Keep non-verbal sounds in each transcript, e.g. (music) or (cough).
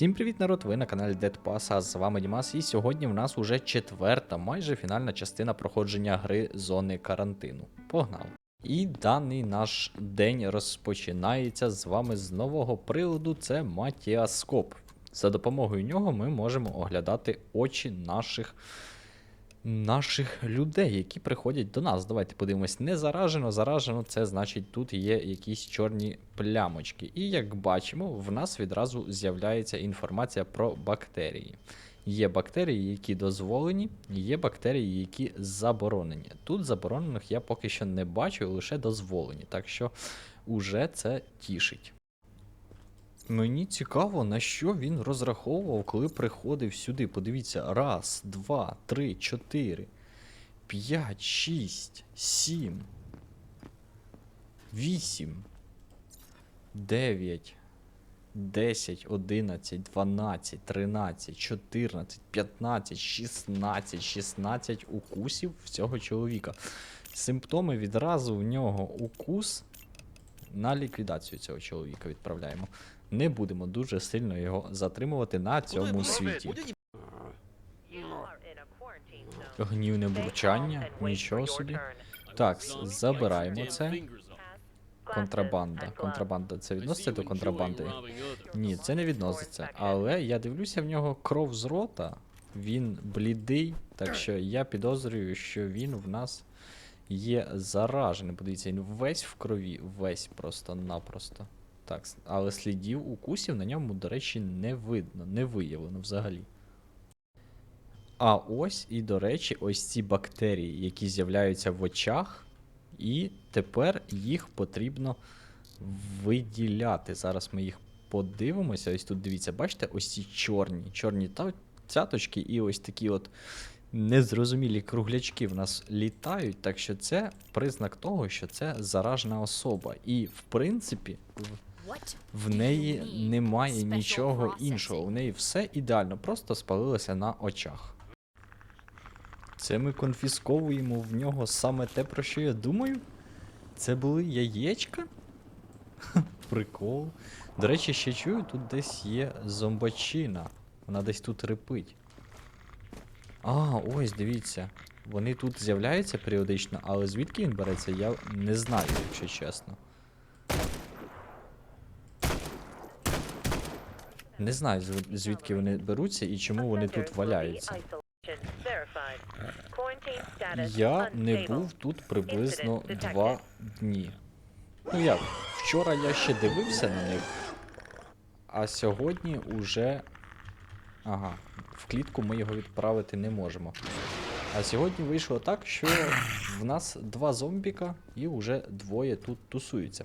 Всім привіт, народ! Ви на каналі Dead Pass, а з вами Дімас, і сьогодні в нас уже четверта, майже фінальна частина проходження гри зони карантину. Погнали! І даний наш день розпочинається з вами з нового приладу, це Матіаскоп. За допомогою нього ми можемо оглядати очі наших наших людей, які приходять до нас. Давайте подивимось. Не заражено, заражено, це значить тут є якісь чорні плямочки. І як бачимо, в нас відразу з'являється інформація про бактерії. Є бактерії, які дозволені, є бактерії, які заборонені. Тут заборонених я поки що не бачу, лише дозволені. Так що уже це тішить. Мені цікаво, на що він розраховував, коли приходив сюди. Подивіться, раз, два, три, чотири, п'ять, шість, сім, вісім, дев'ять, десять, одинадцять, дванадцять, тринадцять, чотирнадцять, п'ятнадцять, шістнадцять, шістнадцять укусів в цього чоловіка. Симптоми відразу в нього укус. На ліквідацію цього чоловіка відправляємо. Не будемо дуже сильно його затримувати на цьому світі. Гнівне бурчання, нічого собі. Так, забираємо це. Контрабанда. Контрабанда це відноситься до контрабанди? Ні, це не відноситься. Але я дивлюся в нього кров з рота. Він блідий, так що я підозрюю, що він в нас є заражений. Подивіться, він весь в крові, весь просто-напросто. Так, але слідів укусів на ньому, до речі, не видно, не виявлено взагалі. А ось і, до речі, ось ці бактерії, які з'являються в очах, і тепер їх потрібно виділяти. Зараз ми їх подивимося. Ось тут дивіться, бачите, ось ці чорні, чорні цяточки, і ось такі от незрозумілі круглячки в нас літають. Так що це признак того, що це заражена особа. І в принципі, в- неї немає нічого іншого. У неї все ідеально, просто спалилося на очах. Це ми конфісковуємо в нього саме те, про що я думаю. Це були яєчка? Прикол. До речі, ще чую, тут десь є зомбачина. Вона десь тут рипить. А, ось, дивіться. Вони тут з'являються періодично, але звідки він береться, я не знаю, якщо чесно. Не знаю, звідки вони беруться і чому вони тут валяються. Я не був тут приблизно два дні. Ну як, вчора я ще дивився на них, а сьогодні уже. Ага, в клітку ми його відправити не можемо. А сьогодні вийшло так, що в нас два зомбіка і вже двоє тут тусуються.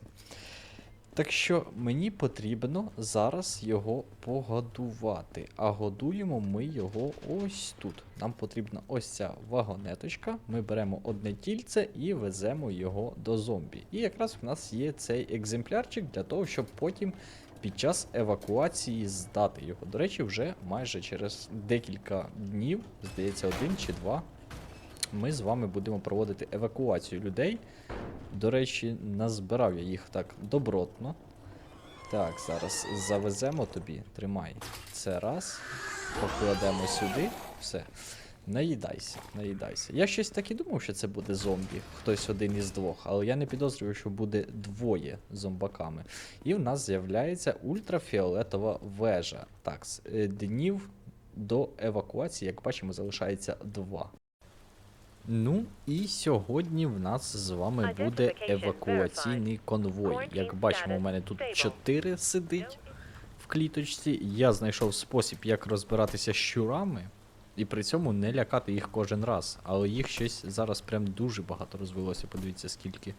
Так що мені потрібно зараз його погодувати. А годуємо ми його ось тут. Нам потрібна ось ця вагонеточка. Ми беремо одне тільце і веземо його до зомбі. І якраз в нас є цей екземплярчик для того, щоб потім під час евакуації здати його. До речі, вже майже через декілька днів, здається, один чи два. Ми з вами будемо проводити евакуацію людей. До речі, назбирав я їх так добротно. Так, зараз завеземо тобі. Тримай. Це раз. Покладемо сюди. Все. Наїдайся, наїдайся. Я щось так і думав, що це буде зомбі, хтось один із двох, але я не підозрюю, що буде двоє зомбаками. І в нас з'являється ультрафіолетова вежа. Так, е, днів до евакуації, як бачимо, залишається два. Ну і сьогодні в нас з вами буде евакуаційний конвой. Як бачимо, у мене тут 4 сидить в кліточці. Я знайшов спосіб, як розбиратися з щурами, і при цьому не лякати їх кожен раз. Але їх щось зараз прям дуже багато розвелося. Подивіться, скільки.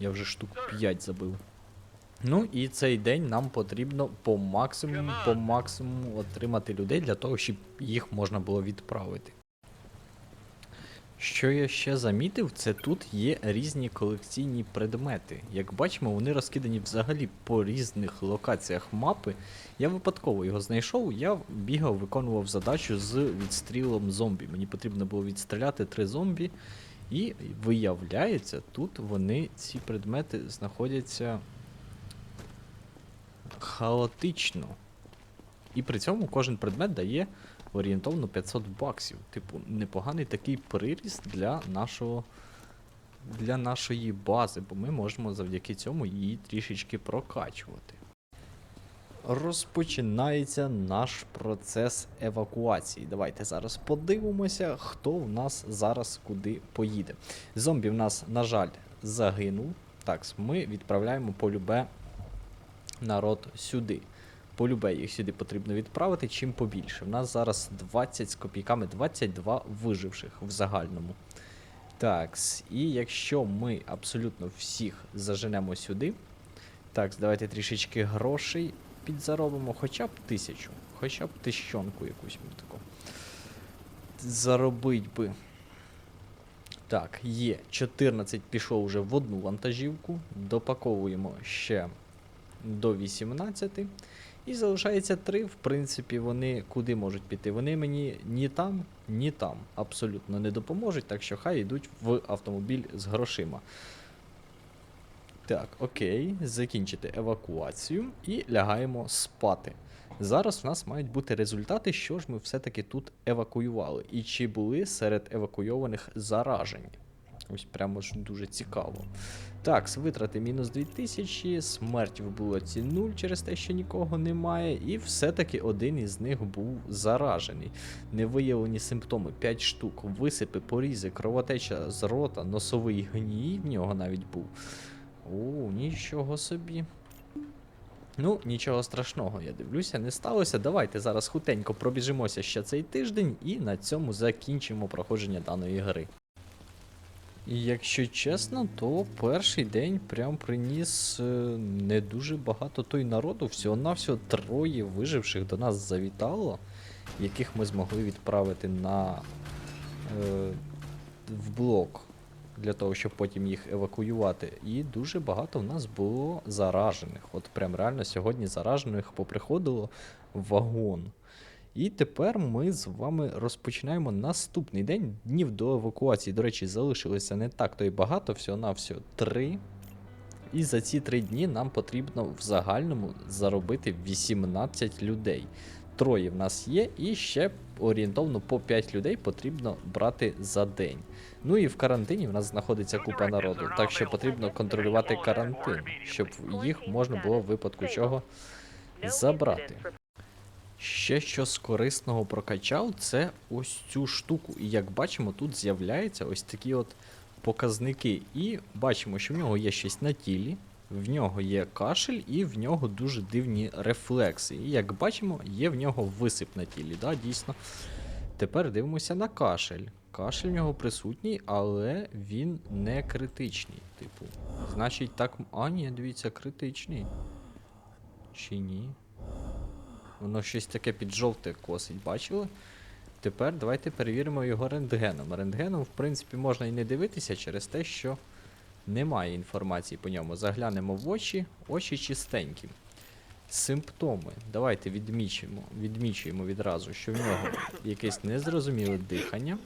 Я вже штук 5 забив. Ну і цей день нам потрібно по максимуму, по максимуму отримати людей для того, щоб їх можна було відправити. Що я ще замітив, це тут є різні колекційні предмети. Як бачимо, вони розкидані взагалі по різних локаціях мапи. Я випадково його знайшов, я бігав, виконував задачу з відстрілом зомбі. Мені потрібно було відстріляти три зомбі, і виявляється, тут вони, ці предмети, знаходяться хаотично. І при цьому кожен предмет дає орієнтовно 500 баксів. Типу, непоганий такий приріст для нашого. Для нашої бази, бо ми можемо завдяки цьому її трішечки прокачувати. Розпочинається наш процес евакуації. Давайте зараз подивимося, хто в нас зараз куди поїде. Зомбі в нас, на жаль, загинув. Так, ми відправляємо полюбе народ сюди. Полюбе їх сюди потрібно відправити чим побільше. В нас зараз 20 з копійками, 22 виживших в загальному. Так, і якщо ми абсолютно всіх заженемо сюди. Так, давайте трішечки грошей підзаробимо, хоча б тисячу, хоча б тисячонку якусь таку. Заробить би. Так, є 14 пішов вже в одну вантажівку. Допаковуємо ще до 18. І залишається 3. В принципі, вони куди можуть піти? Вони мені ні там, ні там абсолютно не допоможуть, так що хай йдуть в автомобіль з грошима. Так, окей, закінчити евакуацію і лягаємо спати. Зараз в нас мають бути результати, що ж ми все-таки тут евакуювали, і чи були серед евакуйованих заражені. Ось прямо ж дуже цікаво. Так, витрати мінус 2000, смерть в булоці 0 через те, що нікого немає, і все-таки один із них був заражений. Невиявлені симптоми 5 штук, висипи, порізи, кровотеча з рота, носовий гній в нього навіть був. О, нічого собі. Ну, нічого страшного, я дивлюся, не сталося. Давайте зараз хутенько пробіжимося ще цей тиждень і на цьому закінчимо проходження даної гри. І якщо чесно, то перший день прям приніс е, не дуже багато той народу. Всього-навсього троє виживших до нас завітало, яких ми змогли відправити на е, в блок для того, щоб потім їх евакуювати. І дуже багато в нас було заражених. От прям реально сьогодні заражених поприходило вагон. І тепер ми з вами розпочинаємо наступний день. Днів до евакуації, до речі, залишилося не так то й багато, всього-навсього три. І за ці три дні нам потрібно в загальному заробити 18 людей. Троє в нас є, і ще орієнтовно по 5 людей потрібно брати за день. Ну і в карантині в нас знаходиться купа народу, так що потрібно контролювати карантин, щоб їх можна було в випадку чого забрати. Ще що з корисного прокачав, це ось цю штуку. І як бачимо, тут з'являються ось такі от показники. І бачимо, що в нього є щось на тілі, в нього є кашель, і в нього дуже дивні рефлекси. І як бачимо, є в нього висип на тілі. Да, дійсно. Тепер дивимося на кашель. Кашель в нього присутній, але він не критичний. Типу, значить так. А, ні, дивіться, критичний. Чи ні? Воно щось таке під жовте косить, бачили? Тепер давайте перевіримо його рентгеном. Рентгеном, в принципі, можна і не дивитися через те, що немає інформації по ньому. Заглянемо в очі, очі чистенькі. Симптоми. Давайте відмічуємо, відмічуємо відразу, що в нього якесь незрозуміле дихання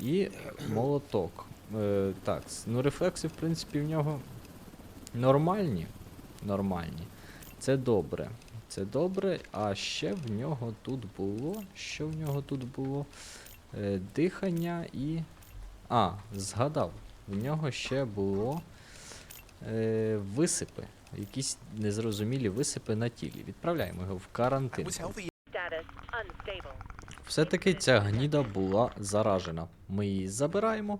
і молоток. Е, так, ну рефлекси, в принципі, в нього нормальні. Нормальні. Це добре. Це добре. А ще в нього тут було. Що в нього тут було? Е, дихання і. А, згадав. В нього ще було е, висипи. Якісь незрозумілі висипи на тілі. Відправляємо його в карантин. Все-таки ця гніда була заражена. Ми її забираємо.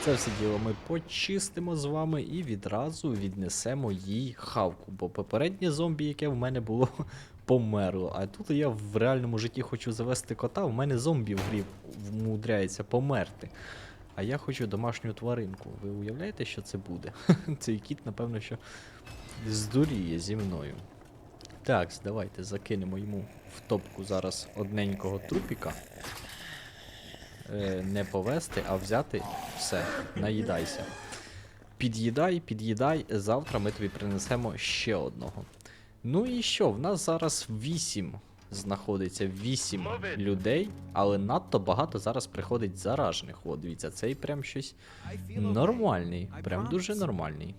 Це все діло ми почистимо з вами і відразу віднесемо їй хавку. Бо попереднє зомбі, яке в мене було, (laughs) померло. А тут я в реальному житті хочу завести кота, в мене зомбі в грі вмудряється померти. А я хочу домашню тваринку. Ви уявляєте, що це буде? (laughs) Цей кіт, напевно, що здуріє зі мною. Так, давайте закинемо йому в топку зараз одненького трупіка. Е, не повести, а взяти все, наїдайся. Під'їдай, під'їдай, завтра ми тобі принесемо ще одного. Ну і що? В нас зараз 8 знаходиться 8 людей, але надто багато зараз приходить заражених. О, дивіться, цей прям щось нормальний, прям дуже нормальний.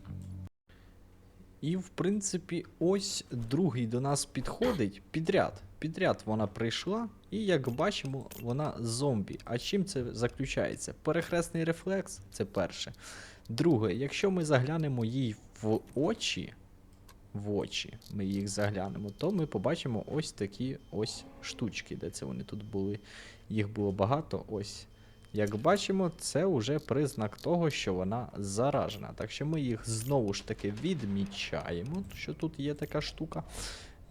І, в принципі, ось другий до нас підходить підряд. Підряд вона прийшла, і як бачимо, вона зомбі. А чим це заключається? Перехресний рефлекс це перше. Друге, якщо ми заглянемо їй в очі, в очі ми їх заглянемо, то ми побачимо ось такі ось штучки, де це вони тут були. Їх було багато. Ось. Як бачимо, це вже признак того, що вона заражена. Так що ми їх знову ж таки відмічаємо, що тут є така штука.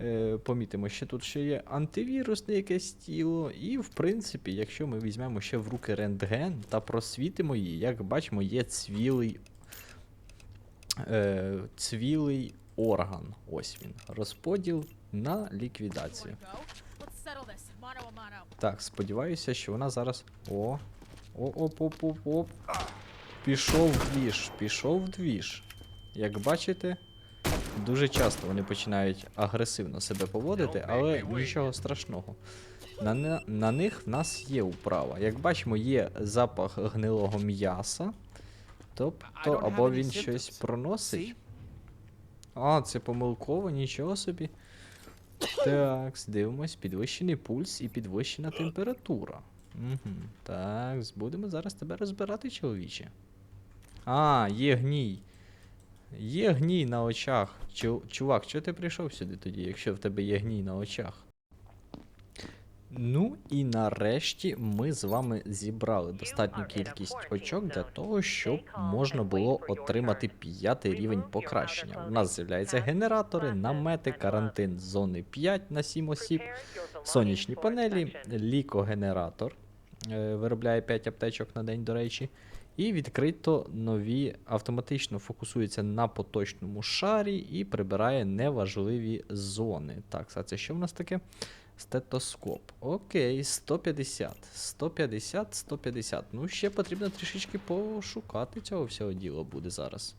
Е, помітимо, що тут ще є антивірусне якесь тіло. І, в принципі, якщо ми візьмемо ще в руки рентген та просвітимо її, як бачимо, є цвілий, е, цвілий орган. Ось він. Розподіл на ліквідацію. Так, сподіваюся, що вона зараз. О. О-оп-оп-оп-оп. Пішов в двіж, пішов в двіж. Як бачите, дуже часто вони починають агресивно себе поводити, але нічого страшного. На, на них в нас є управа. Як бачимо, є запах гнилого м'яса. Тобто, або він щось проносить. А, це помилково, нічого собі. Так, дивимось, підвищений пульс і підвищена температура. Угу. Так, будемо зараз тебе розбирати, чоловіче. А, є гній. Є гній на очах. Чу- чувак, чого ти прийшов сюди тоді, якщо в тебе є гній на очах? Ну і нарешті ми з вами зібрали достатню кількість очок для того, щоб можна було отримати п'ятий рівень покращення. У нас з'являються генератори, намети, карантин зони 5 на 7 осіб, сонячні панелі, лікогенератор е, виробляє 5 аптечок на день, до речі. І відкрито нові автоматично фокусується на поточному шарі і прибирає неважливі зони. Так, а це що в нас таке? Стетоскоп. Окей, 150. 150, 150. Ну, ще потрібно трішечки пошукати цього всього діла буде зараз.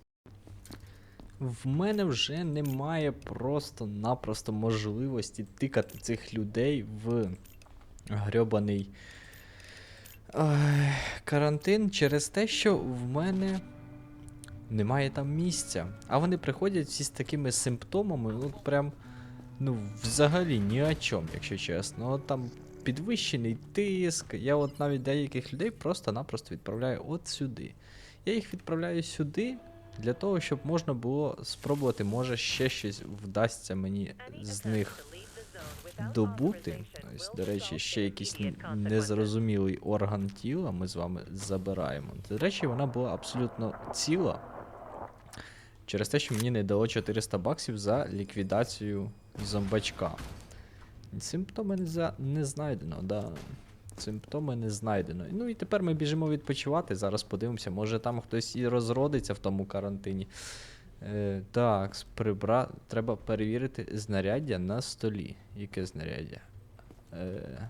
В мене вже немає просто-напросто можливості тикати цих людей в грьобаний карантин через те, що в мене немає там місця. А вони приходять всі з такими симптомами, ну прям. Ну, взагалі ні о чому, якщо чесно. От там підвищений тиск. Я от навіть деяких людей просто-напросто відправляю от сюди. Я їх відправляю сюди для того, щоб можна було спробувати, може ще щось вдасться мені з них добути. Ось, до речі, ще якийсь незрозумілий орган тіла ми з вами забираємо. До речі, вона була абсолютно ціла. Через те, що мені не дало 400 баксів за ліквідацію зомбачка. Симптоми не, за... не знайдено, да. Симптоми не знайдено. Ну і тепер ми біжимо відпочивати. Зараз подивимося, може там хтось і розродиться в тому карантині. Е, так, прибра... треба перевірити знаряддя на столі. Яке знаряддя? Е...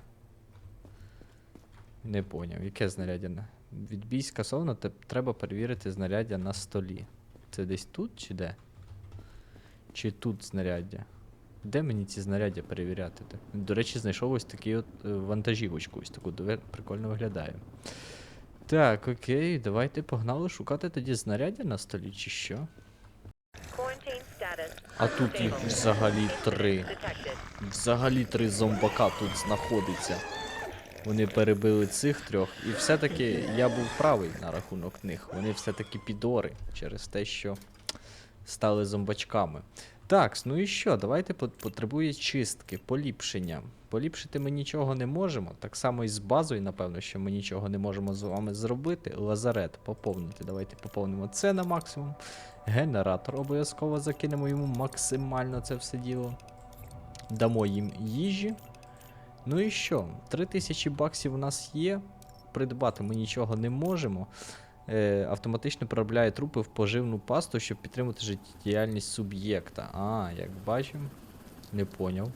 Не поняв, яке знаряддя? на- Відбій скасовано, треба перевірити знаряддя на столі. Це десь тут чи де? Чи тут знаряддя? Де мені ці знаряддя перевіряти? До речі, знайшов ось такий от е, вантажівочку, ось таку прикольно виглядає. Так, окей, давайте погнали шукати тоді знаряддя на столі, чи що? А тут їх взагалі три. Взагалі три зомбака тут знаходиться. Вони перебили цих трьох, і все-таки я був правий на рахунок них. Вони все-таки підори через те, що стали зомбачками. Так, ну і що? Давайте потребує чистки, поліпшення. Поліпшити ми нічого не можемо. Так само і з базою, напевно, що ми нічого не можемо з вами зробити. Лазарет поповнити. Давайте поповнимо це на максимум. Генератор обов'язково закинемо йому максимально це все діло. Дамо їм їжі. Ну і що? 3000 баксів у нас є. Придбати ми нічого не можемо. Е, автоматично переробляє трупи в поживну пасту, щоб підтримати життєдіяльність суб'єкта. А, як бачимо. Не поняв.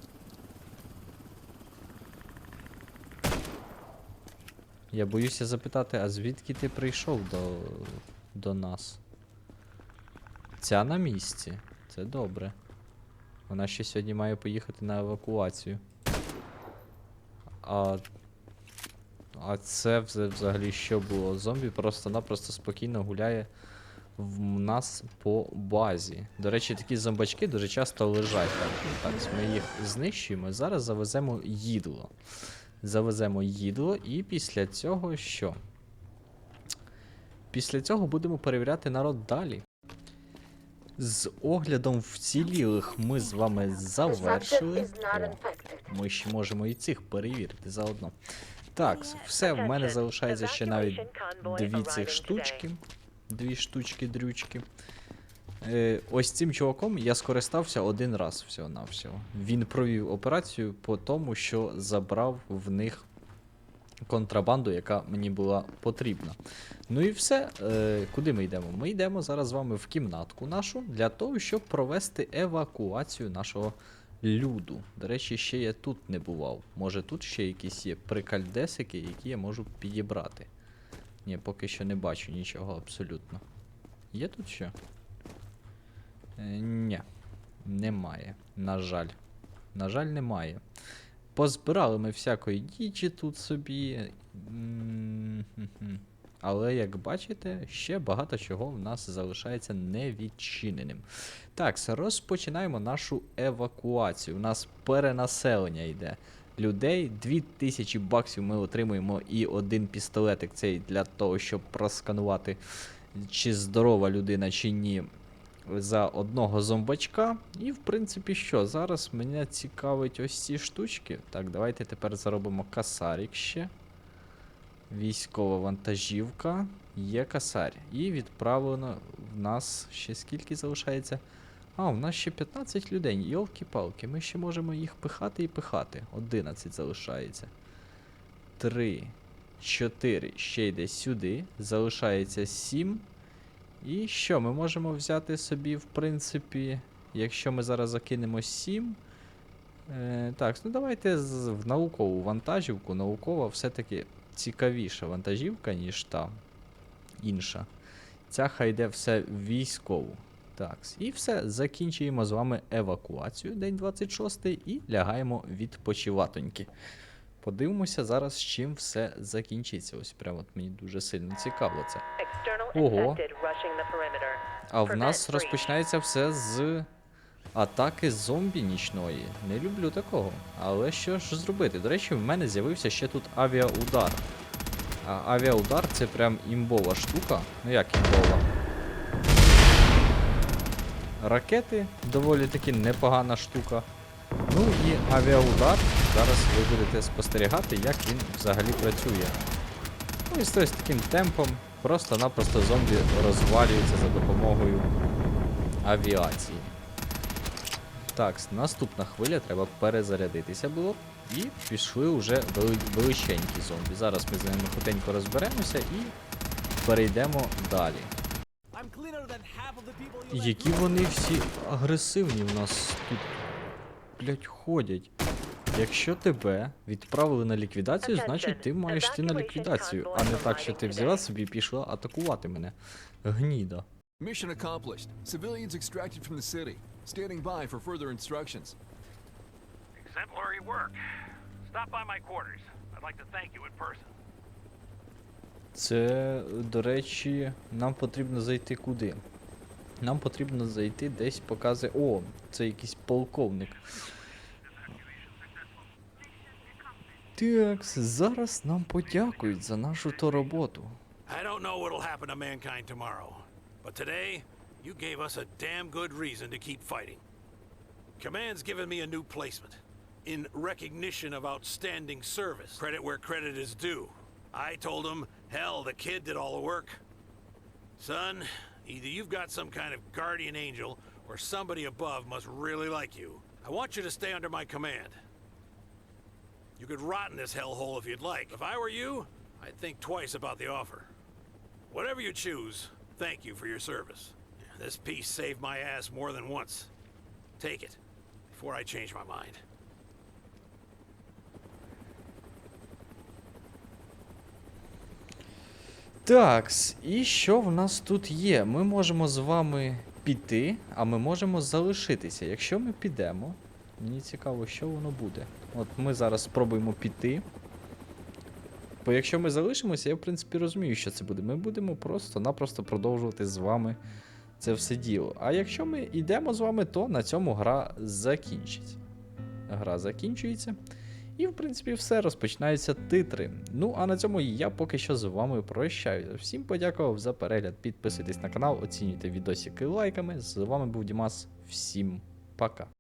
Я боюся запитати, а звідки ти прийшов до, до нас? Ця на місці. Це добре. Вона ще сьогодні має поїхати на евакуацію. А. А це вз- взагалі що було? Зомбі просто-напросто спокійно гуляє в нас по базі. До речі, такі зомбачки дуже часто лежать. Так, так ми їх знищуємо. Зараз завеземо їдло. Завеземо їдло, і після цього що? Після цього будемо перевіряти народ далі. З оглядом вцілілих ми з вами завершили. О, ми ще можемо і цих перевірити заодно. Так, все, в мене залишається ще навіть дві цих штучки. Дві штучки дрючки. Е, ось цим чуваком я скористався один раз всього-навсього. Він провів операцію по тому, що забрав в них контрабанду, яка мені була потрібна. Ну і все. Е, куди ми йдемо? Ми йдемо зараз з вами в кімнатку нашу для того, щоб провести евакуацію нашого люду. До речі, ще я тут не бував. Може тут ще якісь є прикальдесики, які я можу підібрати. Ні, поки що не бачу нічого абсолютно. Є тут що? Е, ні, немає. На жаль. На жаль, немає. Позбирали ми всякої дічі тут собі. М, хм-хм. Але, як бачите, ще багато чого в нас залишається невідчиненим. Так, розпочинаємо нашу евакуацію. У нас перенаселення йде. Людей 2000 баксів ми отримуємо і один пістолетик цей для того, щоб просканувати, чи здорова людина, чи ні, за одного зомбачка. І, в принципі, що? Зараз мене цікавить ось ці штучки. Так, давайте тепер заробимо касарік ще. Військова вантажівка. Є касарь. І відправлено в нас ще скільки залишається? А, у нас ще 15 людей. Йолки-палки, ми ще можемо їх пихати і пихати. 11 залишається. 3, 4, ще йде сюди. Залишається 7. І що, ми можемо взяти собі, в принципі, якщо ми зараз закинемо 7. Е, так, ну давайте в наукову вантажівку. Наукова все-таки цікавіша вантажівка, ніж та інша. Ця хай йде все в військову. Так, і все, закінчуємо з вами евакуацію, день 26 і лягаємо відпочиватоньки. Подивимося зараз, з чим все закінчиться. Ось прямо от мені дуже сильно цікаво це. Ого. А в нас розпочинається все з атаки зомбі нічної. Не люблю такого. Але що ж зробити? До речі, в мене з'явився ще тут авіаудар. А авіаудар це прям імбова штука. Ну як імбова? Ракети доволі таки непогана штука. Ну і авіаудар. Зараз ви будете спостерігати, як він взагалі працює. Ну і з ось таким темпом просто-напросто зомбі розвалюються за допомогою авіації. Так, наступна хвиля, треба перезарядитися було. І пішли вже вели- величенькі зомбі. Зараз ми з ними хутенько розберемося і перейдемо далі. Які вони всі агресивні в нас тут, блять, ходять. Якщо тебе відправили на ліквідацію, значить ти маєш йти на ліквідацію, а не так, що ти взяла собі і пішла атакувати мене. Гніда. Mission accomplished. Civilians extracted from the city. Standing by for further instructions. Exemplary work. Stop by my quarters. I'd like to thank you in person. Це, до речі, нам потрібно зайти куди? Нам потрібно зайти десь показує. О, це якийсь полковник. Так, зараз нам подякують за нашу то роботу. I don't know what'll happen to mankind tomorrow, but today you gave us a damn good reason to keep fighting. Command's given me a new placement in recognition of outstanding service. Credit where credit is due. I told him, hell, the kid did all the work. Son, either you've got some kind of guardian angel or somebody above must really like you. I want you to stay under my command. You could rot in this hellhole if you'd like. If I were you, I'd think twice about the offer. Whatever you choose, thank you for your service. This piece saved my ass more than once. Take it before I change my mind. Такс, і що в нас тут є? Ми можемо з вами піти, а ми можемо залишитися. Якщо ми підемо, мені цікаво, що воно буде. От ми зараз спробуємо піти. Бо якщо ми залишимося, я в принципі розумію, що це буде. Ми будемо просто-напросто продовжувати з вами це все діло. А якщо ми йдемо з вами, то на цьому гра закінчиться. Гра закінчується. І, в принципі, все, розпочинаються титри. Ну, а на цьому я поки що з вами прощаюся. Всім подякував за перегляд. Підписуйтесь на канал, оцінюйте відосики лайками. З вами був Дімас. Всім пока.